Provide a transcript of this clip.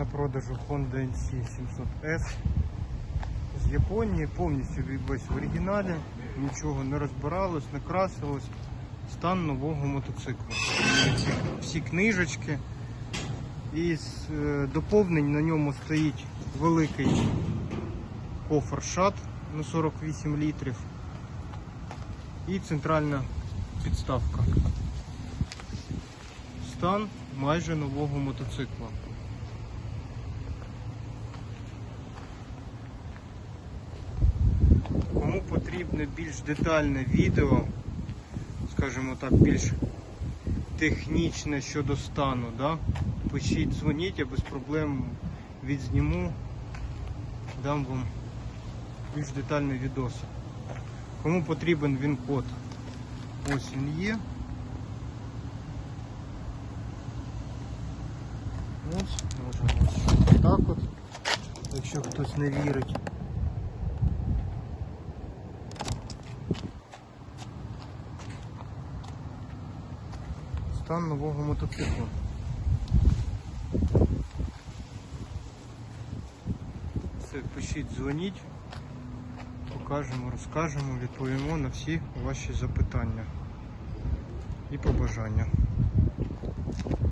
на продажу Honda NC 700S з Японії, повністю весь в оригіналі, нічого не розбиралось, не красилось. Стан нового мотоциклу. Всі книжечки. І з е, доповнень на ньому стоїть великий кофр шат на 48 літрів і центральна підставка. Стан майже нового мотоцикла. Потрібне більш детальне відео, скажімо так, більш технічне щодо стану, да? пишіть, дзвоніть, я без проблем відзніму, дам вам більш детальний відос. Кому потрібен він код, ось він є. Ось, можемо ось так от, якщо хтось не вірить. Стан нового мотоциклу. Все, пишіть, дзвоніть, покажемо, розкажемо, відповімо на всі ваші запитання і побажання.